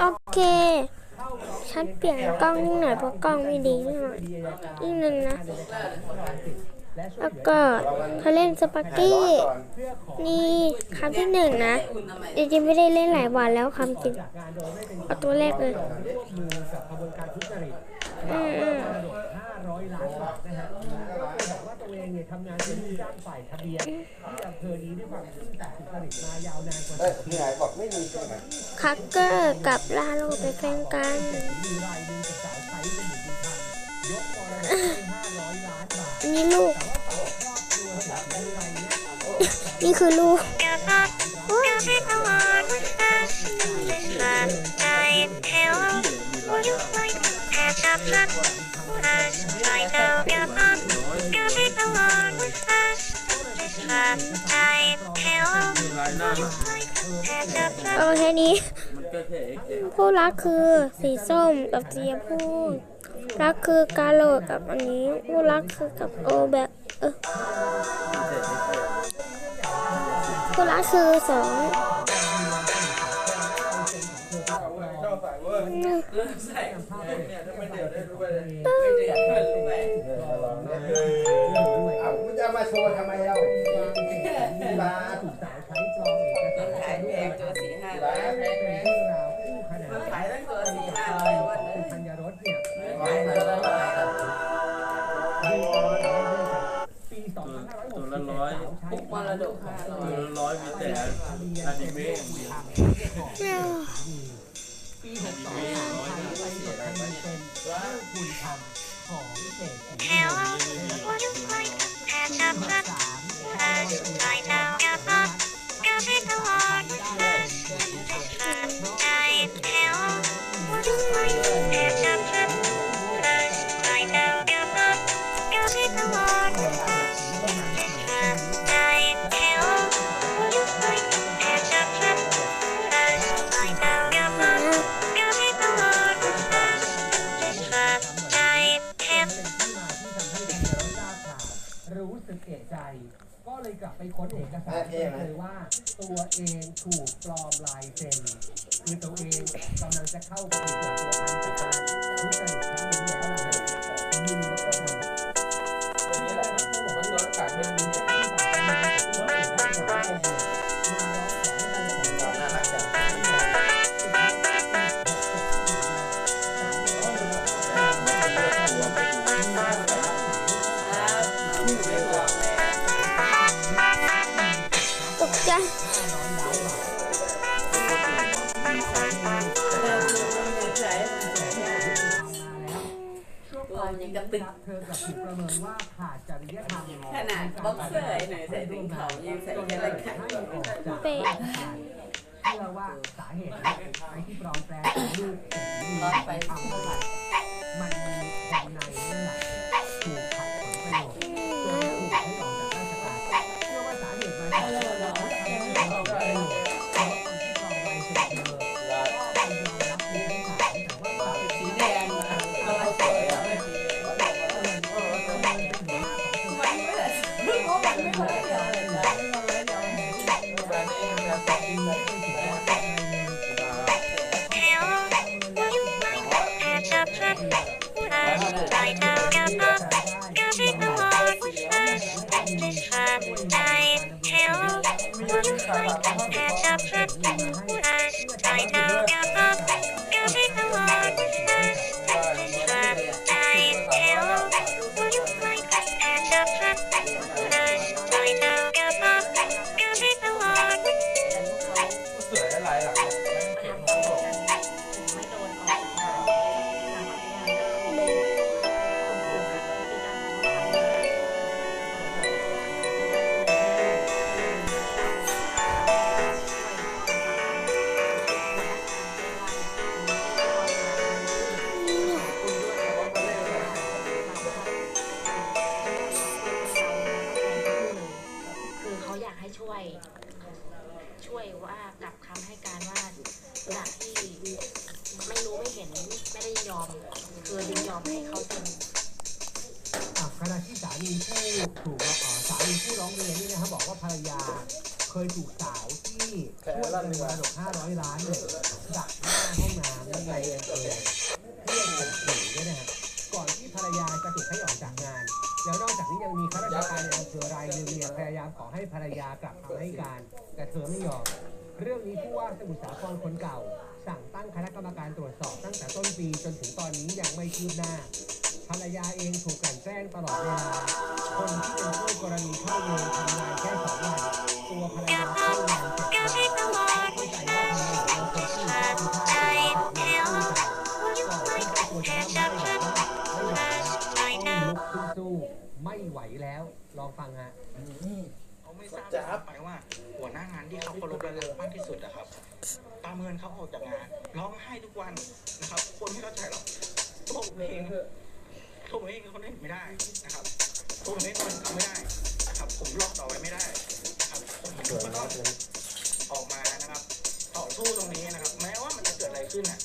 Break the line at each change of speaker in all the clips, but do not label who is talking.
โอเค ฉันเปลี่ยนกล้องนิดหน่อยเพราะกล้องไม่ดีนิดหน่อยนิดนึงนะ แล้วก็เขาเล่นสปาเกี้ นี่คำที่หนึ่งนะจริงๆไม่ได้เล่นหลายวันแล้วคำจริงเอาตัวแรกเลย
อือ
อืมอืม
มรดก500ล้านบาทนะฮะก็เคยบอกว่าตัวเองเนี่ยทำงานเป็นผู้จ้างฝ่ายทะเบียนที่อำเภอนี้ด้วยความซื่อสัตย์สุจริตมายาวนานกว่า
เอ้ยที่ไหนบอกไม่มีใช่ไหม
คักเกอร์กับลาโลไปนแฟนกัน
มีรายหนึ่งกับสาวไทยเป็นหนึ่งบุญธรรมยกมรดกให้500ล้านบาท
นี่ลูก
แต่ว่าฝั่งครอบครัวของมีรายเนี่ย
นี่คือลูก โอเคนี้ผู้รักคือสีส้มกับเสีชมพูรักคือกาโหลกับอันนี้ผู้รักคือกับโอแบบเออผู้รักคือสอง
อ้าวมึงจะมาโชว์ทำไมเรากีฬา
ถูกสาวใช้ปลอมเอกสาร
ขายแพงตัวสี่ห้า
กี
ร้
ฬา
อย
แพง
เป็นเรื่องราวคู่ขนาน
ขายตั้งตัวสี่ห้าร้อยวันนึง
ธัญรสเนี่ย
ขายตัวละร้อย
ปี2560
ตัวละร้อย
ปุกมรดกห้าร้อย
ตัวละร้อยมีแต่อนิเมะอย่างเดียว
ปี62ไทยไเป็นว่าคุณธรรมของเศรษฐีสามเป็ ก็เลยกลับไปค้นเอกสารเจอเลยว่า ตัวเองถูกปลอมลายเซ็นคือตัวเองกำลังจะเข้าไปถูกหลักตัวพันจากการทุจริตครั้งนี้แล้วล่ะมีมาทำ
นี่แหละมันโดนกัดเป็นมีเนี่ยน่า
ขาดจริยธรรม
ขนาดบ็อกเซอร์หน่อยใส่ถุงเขายังใส่แค่ละแค่
ให้ออกจาก
เป๊ะ
เชื่อว่าสาเหตุไอ้ที่ปลอมแปลงลูก
ร้อยไปสองพัน
มันมีคนใน ส
ขอให้
ภรรยากลับคำให้การ แต่เธอไม่ยอม เรื่องนี้ผู้ว่าสมุทรสาครคนเก่า สั่งตั้งคณะกรรมการตรวจสอบตั้งแต่ต้นปีจนถึงตอนนี้ยังไม่คืบหน้า ภรรยาเองถูกกลั่นแกล้งตลอดเวลาคนที่เป็นคู่กรณีเข้าเวรทำงานแค่สองวันตัวภรรยาเข้า ไม่ไหวแล้ว ลองฟังฮะ
เขาไม่ทราบด้วยซ้ำไปว่า หัวหน้างานที่เขาเคารพและรักมากที่สุดนะครับประเมินเขาออกจากงานร้องไห้ทุกวันนะครับ คนไม่เข้าใจหรอกตัวผมเองตัวผมเองเป็นคนเล่นไม่ได้นะครับตัวผมเองเป็นคนทำไม่ได้นะครับ ผมรอดต่อไปไม่ได้นะครับผมก็ต้องออกมานะครับต่อสู้ตรงนี้นะครับ แม้ว่ามันจะเกิดอะไรขึ้นน่ะ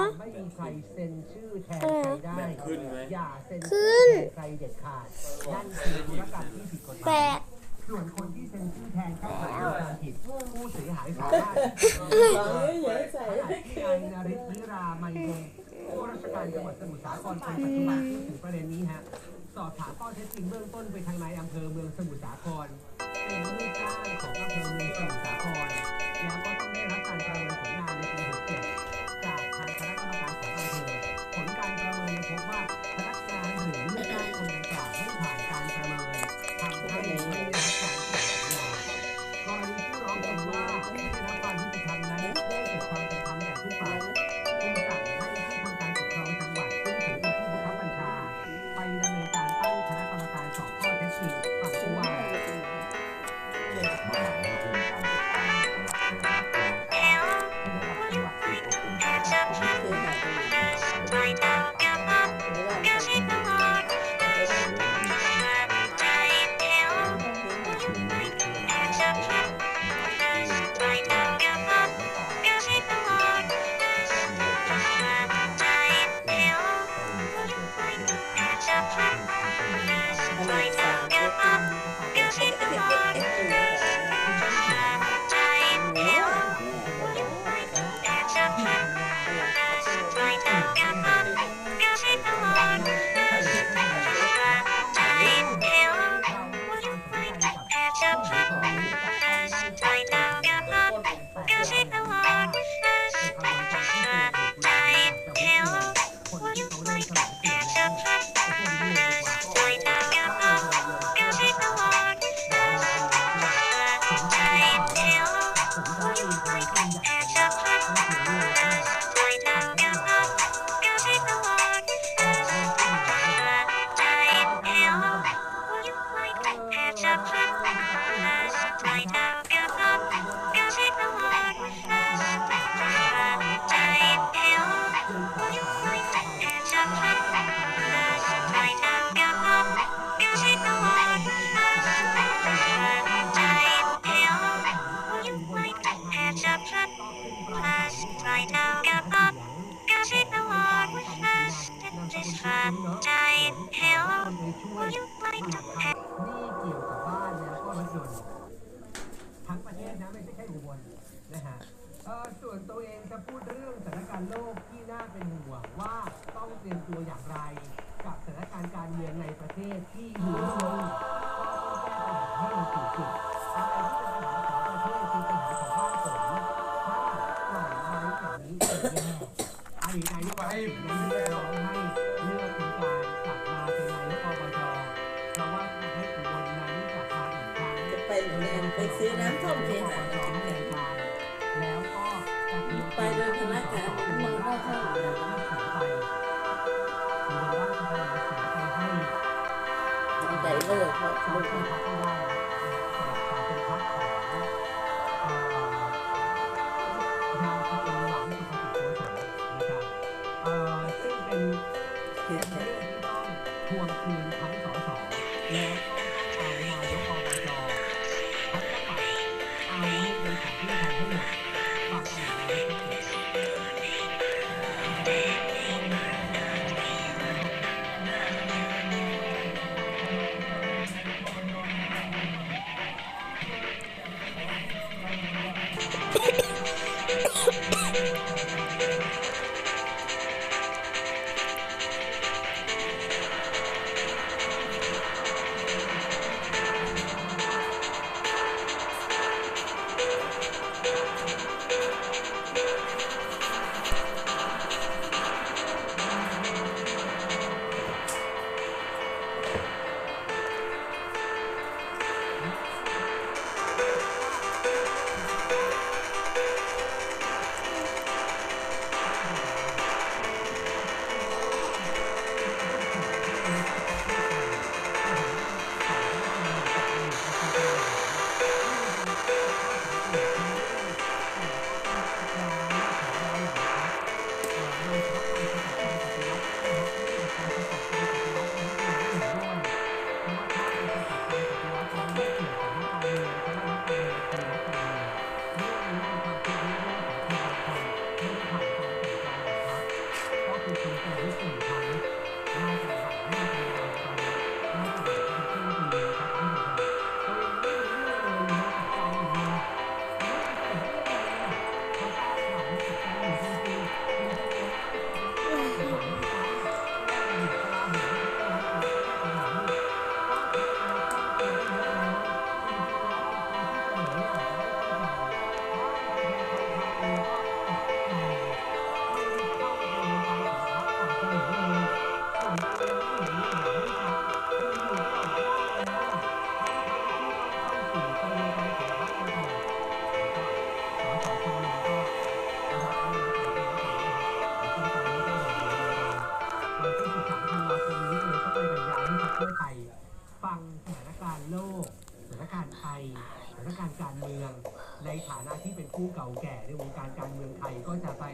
า
นราชการไม่มีใครเซ็นชื่อแทนใครได้
ขึ้นไหม
อย่าเซ็น
ขึ้น
ใครเด็ดขาดนั่นคือธุรกรรมที่ผิดกฎห
แป
มาย
ด
ส่วนคนที่เซ็นชื่อแทนเข้าข่ายความผิดผู้เสียหายสามารถ
ฟังเยอะๆใส่
ขณะที่นายนาริศนิรามัยวงศ์ผู้ราชการจังหวัดสมุทรสาครคนปัจจุบันที่ถึงประเด็นนี้ฮะสอบถามข้อเท็จจริงเบื้องต้นไปทางนายอำเภอเมืองสมุทรสาครเป็นลูกจ้างของอำเภอเมืองสมุทรสาครแล้วก็ต้องได้รับการประเมินผลงาน ใช่แค่อุบลนะฮะเอ่อส่วนตัวเองจะพูดเรื่องสถานการณ์โลกที่น่าเป็นห่วงว่าต้องเตรียมตัวอย่างไร กับสถานการณ์การเมืองในประเทศที่อยู่ลงก็ต้องแก้ปัญหาให้มันถูกจุดอะไรที่เป็นปัญหาของประเทศคือปัญหาของบ้านผมถ้าปล่อยไว้แบบนี้จะแย่อดีตนายกไปนั้นเรี น
ไปซื้อน้ำส้มเทียนหามากินกัน
แล้วก็
ไปโดยพนักงานมอก็เข้า
แล้วก็เสียไปอุบลราชธานีเสียไปให้
ดีใจเลยเพราะลูก
คนพักไม่ได้แล้วแต่ไปพักองเอ่อยาสกุลหวังสุภกิจโกศลนะครับเอ่อซึ่งเป็นเป็นเรื่องที่ต้องทวงคืนทั้งสอสแล้วก็เอานายกอบจทั้งจังหวัด เอาเลขในของเพื่อไทยทั้งหมดฝากเอาไว้ให้ ไทยสถานการณ์การเมือง ในฐานะที่เป็นผู้เก่าแก่ในวงการการเมืองไทยก็จะไป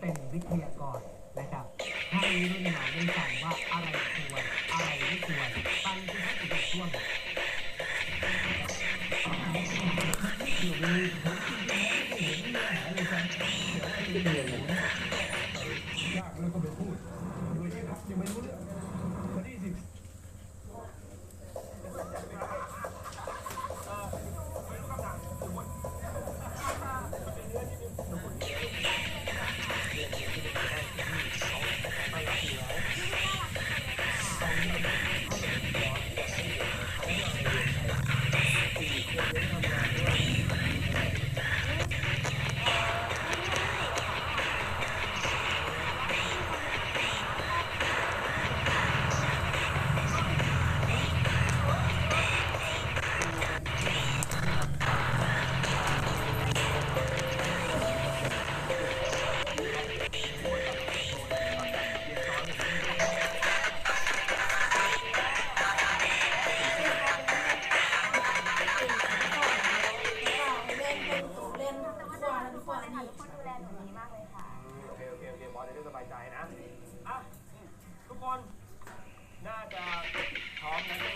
เป็นวิทยากรนะครับให้รุ่นหลานได้ฟังว่าอะไรควรอะไรไม่ควรฟังที่ท่านถึงช่วง
โอ คนน่าจะพร้อมแล้ว